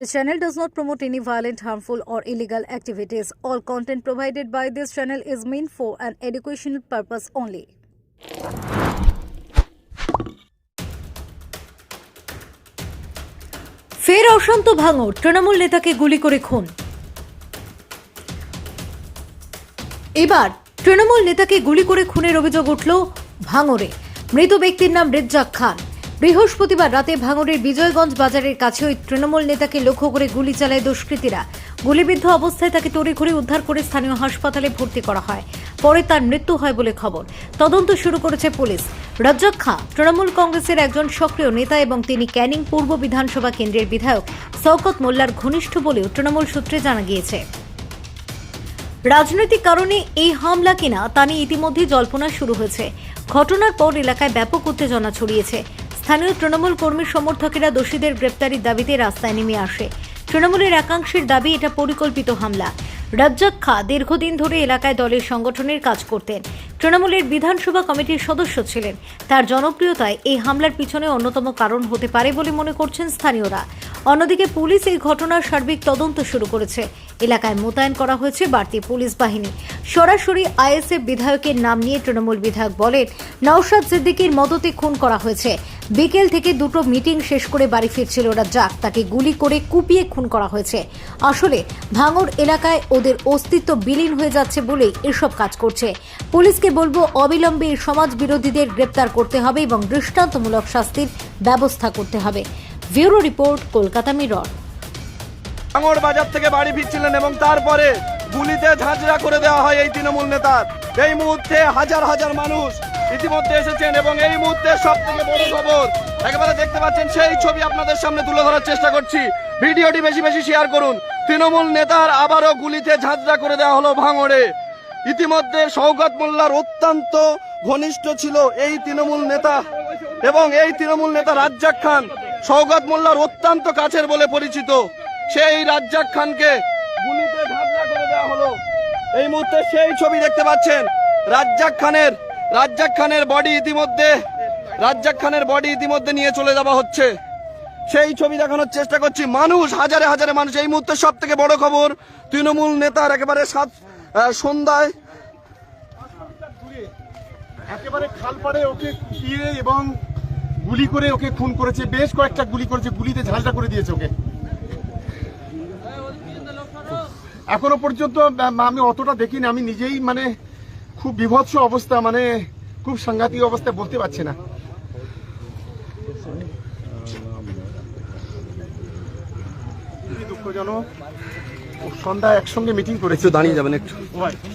The channel does not promote any violent, harmful, or illegal activities. All content provided by this channel is meant for an educational purpose only. ফের অশান্ত ভাঙর তৃণমূল নেতাকে গুলি করে খুন এবার তৃণমূল নেতাকে গুলি করে খুনের অভিযোগ উঠল ভাঙরে মৃত ব্যক্তির নাম রেজ্জাক খান বৃহস্পতিবার রাতে ভাঙরের বিজয়গঞ্জ বাজারের কাছে ওই তৃণমূল নেতাকে লক্ষ্য করে গুলি চালায় দুষ্কৃতীরা। গুলিবিদ্ধ অবস্থায় তাকে তড়িঘড়ি উদ্ধার করে স্থানীয় হাসপাতালে ভর্তি করা হয়। পরে তার মৃত্যু হয় বলে খবর। তদন্ত শুরু করেছে পুলিশ। রাজ্জাক খাঁ, তৃণমূল কংগ্রেসের একজন সক্রিয় নেতা এবং তিনি ক্যানিং পূর্ব বিধানসভা কেন্দ্রের বিধায়ক শওকত মোল্লার ঘনিষ্ঠ বলেও তৃণমূল সূত্রে জানা গিয়েছে। রাজনৈতিক কারণে এই হামলা কিনা তা নিয়ে ইতিমধ্যেই জল্পনা শুরু হয়েছে। ঘটনার পর এলাকায় ব্যাপক উত্তেজনা ছড়িয়েছে। স্থানীয় তৃণমূল কর্মী সমর্থকেরা দোষীদের গ্রেপ্তারির দাবিতে রাস্তায় নেমে আসে। তৃণমূলের একাংশের দাবি এটা পরিকল্পিত হামলা। রাজ্জাক খা দীর্ঘদিন ধরে এলাকায় দলের সংগঠনের কাজ করতেন। তৃণমূলের বিধানসভা কমিটির সদস্য ছিলেন। তার জনপ্রিয়তায় এই হামলার পিছনে অন্যতম কারণ হতে পারে বলে মনে করছেন স্থানীয়রা। অন্যদিকে পুলিশ এই ঘটনার সার্বিক তদন্ত শুরু করেছে। এলাকায় মোতায়েন করা হয়েছে বাড়তি পুলিশ বাহিনী। সরাসরি আইএসএফ বিধায়কের নাম নিয়ে তৃণমূল বিধায়ক বলেন, নওশাদ সিদ্দিকীর মদতে খুন করা হয়েছে। বিকেল থেকে দুটো মিটিং শেষ করে বাড়ি ফিরছিল রাজ্জাক তাকে গুলি করে কুপিয়ে খুন করা হয়েছে। আসলে ভাঙর এলাকায় ওদের অস্তিত্ব বিলীন হয়ে যাচ্ছে বলেই এসব কাজ করছে। পুলিশকে বলব, অবিলম্বে সমাজ বিরোধীদের গ্রেপ্তার করতে হবে এবং দৃষ্টান্তমূলক শাস্তির ব্যবস্থা করতে হবে। Bureau report, Kolkata Mirror. ভাঙড় বাজার থেকে বাড়ি ফিরছিলেন এবং তারপরে গুলিতে ঝাঁঝরা করে দেওয়া হয় এই তৃণমূল নেতার। এই মুহূর্তে হাজার হাজার মানুষ ইতিমধ্যে এসেছেন এবং এই মুহূর্তে সব থেকে বড় খবর, একেবারে দেখতে পাচ্ছেন, সেই ছবি আপনাদের সামনে তুলে ধরার চেষ্টা করছি। ভিডিওটি বেশি বেশি শেয়ার করুন। তৃণমূল নেতার আবারও গুলিতে ঝাঁঝরা করে দেওয়া হলো ভাঙড়ে। ইতিমধ্যে শওকত মোল্লার অত্যন্ত ঘনিষ্ঠ ছিল এই তৃণমূল নেতা এবং এই তৃণমূল নেতা রাজ্জাক খান শওকত মোল্লার অত্যন্ত কাছের বলে পরিচিত। সেই রাজ্জাক খানকে গুলিতে দেওয়া হলো। এই মুহূর্তে সেই ছবি দেখতে পাচ্ছেন। রাজ্জাক খানের রাজ্জাক খানের বডি ইতিমধ্যে, রাজ্জাক খানের বডি ইতিমধ্যে নিয়ে চলে যাওয়া হচ্ছে। সেই ছবি দেখানোর চেষ্টা করছি। মানুষ, হাজারে হাজারে মানুষ। এই মুহূর্তে সব থেকে বড় খবর, তৃণমূল নেতার একেবারে সাত সন্ধ্যায়। একেবারে খালপাড়ে ওকে এবং গুলি করে ওকে খুন করেছে, বেশ কয়েকটা গুলি করেছে, গুলিতে ঝাঁঝরা করে দিয়েছে ওকে। এখনও পর্যন্ত আমি অতটা দেখিনি আমি নিজেই মানে খুব বিভৎস অবস্থা মানে খুব সাংঘাতিক অবস্থা বলতে পারছি না। দুঃখজনক সন্ধ্যা একসঙ্গে মিটিং করেছে। একটু দাঁড়িয়ে যাবেন একটু।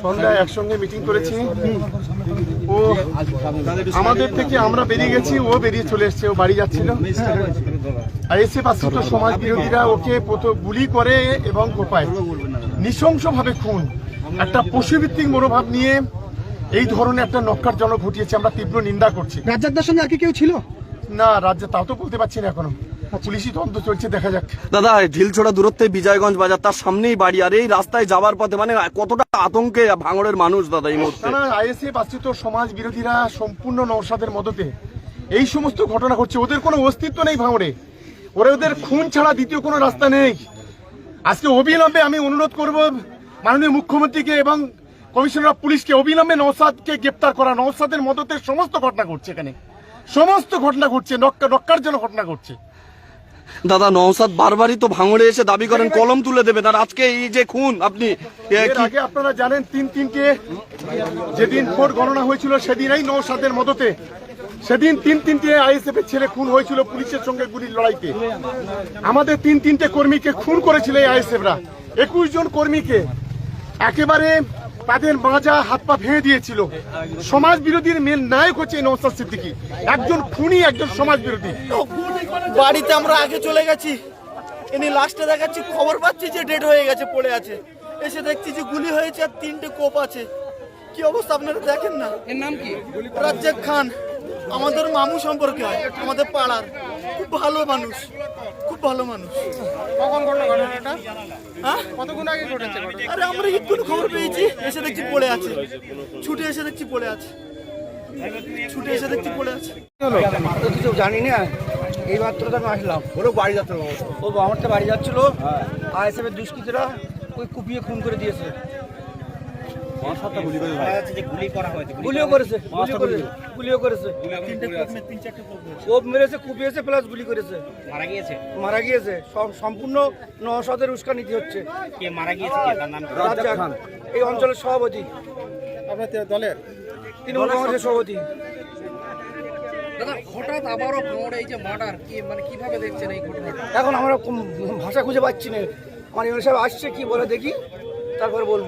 সন্ধ্যায় একসঙ্গে মিটিং করেছি। ও আমাদের থেকে আমরা বেরিয়ে গেছি ও বেরিয়ে চলে এসেছে ও বাড়ি যাচ্ছিল। আর এসে পাশে তো সমাজ বিরোধীরা ওকে প্রথম গুলি করে এবং কোপায়। নৃশংসভাবে খুন। একটা পশুভিত্তিক মনোভাব নিয়ে এই ধরনের একটা নক্কারজনক ঘটিয়েছে আমরা তীব্র নিন্দা করছি। রাজ্জাকদার সঙ্গে আর কি কেউ ছিল? না রাজ্যে তাও তো বলতে পারছি না এখনও। পুলিশি তদন্ত চলছে দেখা যাক। দাদা ঢিলছোড়া দূরত্বে বিজয়গঞ্জ বাজার তার সামনেই বাড়ি আর এই রাস্তায় যাওয়ার পথে মানে কতটা আতঙ্কে ভাঙড়ের মানুষ দাদা এই মুহূর্তে? আইএসএফ আশ্রিত সমাজ বিরোধীরা সম্পূর্ণ নৌসাদের মদতে। এই সমস্ত ঘটনা ঘটছে ওদের কোনো অস্তিত্ব নেই ভাঙড়ে। ওরা ওদের খুন ছাড়া দ্বিতীয় কোনো রাস্তা নেই। আজকে অবিলম্বে আমি অনুরোধ করব মাননীয় মুখ্যমন্ত্রীকে এবং কমিশনার অফ পুলিশকে অবিলম্বে নৌসাদকে গ্রেপ্তার করা। নৌসাদের মদতে সমস্ত ঘটনা ঘটছে এখানে। সমস্ত ঘটনা ঘটছে নক্কা নক্কার জন্য ঘটনা ঘটছে। দাদা নওসাদ বারবারই তো ভাঙড়ে এসে দাবি করেন কলম তুলে দেবে। আর আজকে এই যে খুন আপনি আগে আপনারা জানেন তিন তিনটে যেদিন ভোট গণনা হয়েছিল সেদিন এই নৌসাদের মদতে। সেদিন তিন তিনটে আইএসএফ এর ছেলে খুন হয়েছিল পুলিশের সঙ্গে গুলির লড়াইতে। আমাদের তিন তিনটে কর্মীকে খুন করেছিল এই আইএসএফরা। একুশ জন কর্মীকে একেবারে তাদের মাজা হাত পা ভেঙে দিয়েছিল। সমাজ বিরোধীর মেন নায়ক হচ্ছে নৌসাদ সিদ্দিকী। একজন খুনি একজন সমাজ বিরোধী বাড়িতে আমরা আগে চলে গেছি। ইনি লাস্টে দেখাচ্ছি খবর পাচ্ছি যে ডেড হয়ে গেছে পড়ে আছে। এসে দেখছি যে গুলি হয়েছে আর তিনটে কোপ আছে। কি অবস্থা আপনারা দেখেন না? এর নাম কি? রাজ্জাক খান আমাদের মামু সম্পর্কে হয় আমাদের পাড়ার। খুব ভালো মানুষ। খুব ভালো মানুষ। কখন ঘটনা ঘটনাটা? হ্যাঁ? কতক্ষণ আগে ঘটেছে আরে আমরা একটু খবর পেয়েছি এসে দেখছি পড়ে আছে। ছুটে এসে দেখছি পড়ে আছে। ছুটে এসে দেখছি পড়ে আছে। কিছু জানি না। এই মাত্র তো আমি আসলাম। বলো বাড়ি যাচ্ছে ও আমার তো বাড়ি যাচ্ছিল। আর এসে দুষ্কৃতীরা ওই কুপিয়ে খুন করে দিয়েছে পাঁচ সাতটা গুলি করে ভাই গুলিও করেছে গুলিও করেছে ও মেরেছে কুপিয়েছে প্লাস গুলি করেছে। মারা গিয়েছে? মারা গিয়েছে। সব সম্পূর্ণ উস্কানিতে হচ্ছে। কে মারা গিয়েছে কে? তার নাম কি? রাজ্জাক এই অঞ্চলের সভাপতি। আপনার দলের? তৃণমূল কংগ্রেসের সভাপতি। দাদা হঠাৎ আবারও ভাঙড়ে এই যে মার্ডার কি মানে কীভাবে দেখছেন এই ঘটনাটা? এখন আমরা ভাষা খুঁজে পাচ্ছি না। আমার সাহেব আসছে কি বলে দেখি তারপরে বলব।